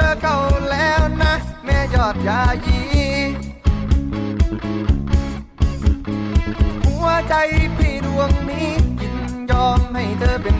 ธอเข้าแล้วนะ แม่ยอดยายี หัวใจพี่ดวงนี้ยินยอมให้เธอเป็น